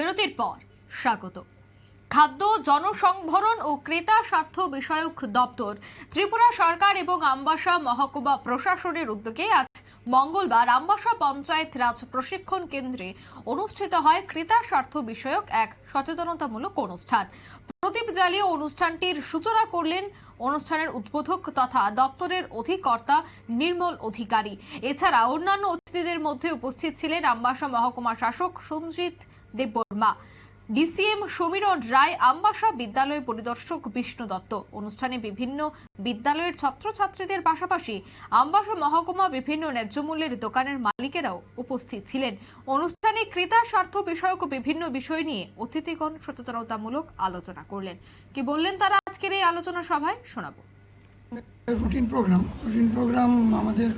বিরতির পর, স্বাগত। খাদ্য, জনসংভরণ ও ক্রেতা স্বার্থ বিষয়ক দপ্তর, ত্রিপুরা সরকার এবং আমবাসা মহকুমা প্রশাসনের উদ্যোগে আজ মঙ্গলবার আমবাসা পঞ্চায়েত রাজ প্রশিক্ষণ কেন্দ্রে অনুষ্ঠিত হয় ক্রেতা স্বার্থ বিষয়ক এক সচেতনতামূলক অনুষ্ঠান। প্রদীপ জ্বালিয়ে অনুষ্ঠানটির সূচনা করলেন অনুষ্ঠানের উদ্বোধক তথা দপ্তরের অধিকর্তা নির্মল অধিকারী। এছাড়া অন্যান্য অতিথিদের মধ্যে উপস্থিত ছিলেন আমবাসা মহকুমা শাসক সঞ্জিত দেববর্মা। ডিসিএম সমীরণ রায়, আমবাসা বিদ্যালয় পরিদর্শক বিষ্ণু দত্ত। অনুষ্ঠানে বিভিন্ন বিদ্যালয়ের ছাত্রছাত্রীদের পাশাপাশি আমবাসা মহকুমা বিভিন্ন ন্যায্য মূল্যের দোকানের মালিকেরাও উপস্থিত ছিলেন। অনুষ্ঠানে ক্রেতা, স্বার্থ বিষয়ক বিভিন্ন বিষয় নিয়ে অতিথিগণ সচেতনতামূলক আলোচনা করলেন। কি বললেন তারা আজকের এই আলোচনা সভায়? শোনাবো। রুটিন প্রোগ্রাম রুটিন প্রোগ্রাম আমাদের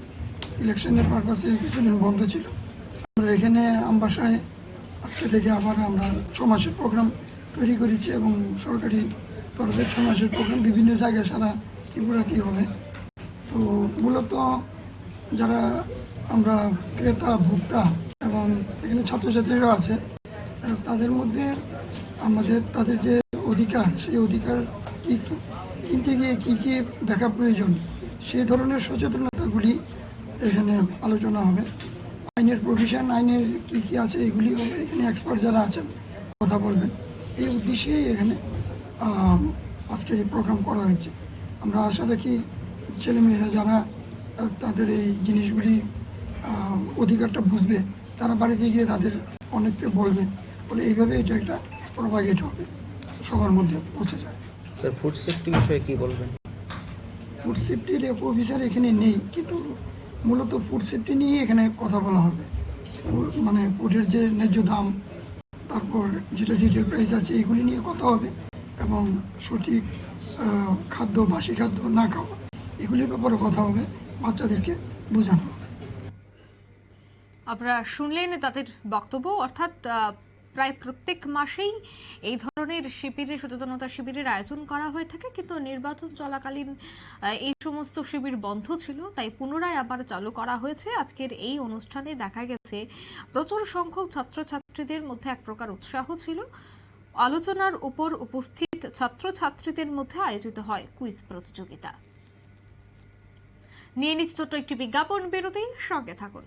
ইলেকশনের পারপাসে কিছুদিন বন্ধ ছিল। আমরা এখানে আমবাসায় আজকে থেকে আবার আমরা ছ মাসের প্রোগ্রাম তৈরি করেছি এবং সরকারি তরফে ছ মাসের প্রোগ্রাম বিভিন্ন জায়গায় সারা ত্রিপুরাতেই হবে। তো মূলত যারা আমরা ক্রেতা, ভোক্তা এবং এখানে ছাত্রছাত্রীরা আছে তাদের মধ্যে আমাদের তাদের যে অধিকার, সেই অধিকার কি কি, কিনতে গিয়ে কী কী দেখা প্রয়োজন সেই ধরনের সচেতনতাগুলি এখানে আলোচনা হবে। আইনের প্রভিশন আইনের কি কি আছে এগুলি হবে এখানে এক্সপার্ট যারা আছেন কথা বলবেন। এই উদ্দেশ্যেই এখানে আজকের এই প্রোগ্রাম করা হয়েছে। আমরা আশা রাখি ছেলেমেয়েরা যারা তাদের এই জিনিসগুলি অধিকারটা বুঝবে তারা বাড়িতে গিয়ে তাদের অনেককে বলবে। বলে এইভাবে এটা একটা প্রভাগেট হবে সবার মধ্যে পৌঁছে যায়। স্যার ফুড সেফটি বিষয়ে কি বলবেন? ফুড সেফটির অফিসার এখানে নেই কিন্তু মূলত ফুড সেফটি নিয়ে এখানে কথা বলা হবে। মানে ফুডের যে ন্যায্য দাম, তারপর যেটা রিটেল প্রাইস আছে, এগুলি নিয়ে কথা হবে এবং সঠিক খাদ্য, বাসি খাদ্য না খাওয়া, এগুলির ব্যাপারে কথা হবে। বাচ্চাদেরকে বোঝানো হবে। আপনারা শুনলেন তাদের বক্তব্য, অর্থাৎ প্রায় প্রত্যেক মাসেই এই ধরনের শিবিরের, সচেতনতা শিবিরের আয়োজন করা হয়ে থাকে। কিন্তু নির্বাচন চলাকালীন এই সমস্ত শিবির বন্ধ ছিল, তাই পুনরায় আবার চালু করা হয়েছে। আজকের এই অনুষ্ঠানে দেখা গেছে, প্রচুর সংখ্যক ছাত্রছাত্রীদের মধ্যে এক প্রকার উৎসাহ ছিল। আলোচনার উপর উপস্থিত ছাত্রছাত্রীদের মধ্যে আয়োজিত হয় কুইজ প্রতিযোগিতা। নিয়ে নিচ্ছে ছোট্ট একটি বিজ্ঞাপন বিরতি সঙ্গে থাকুন।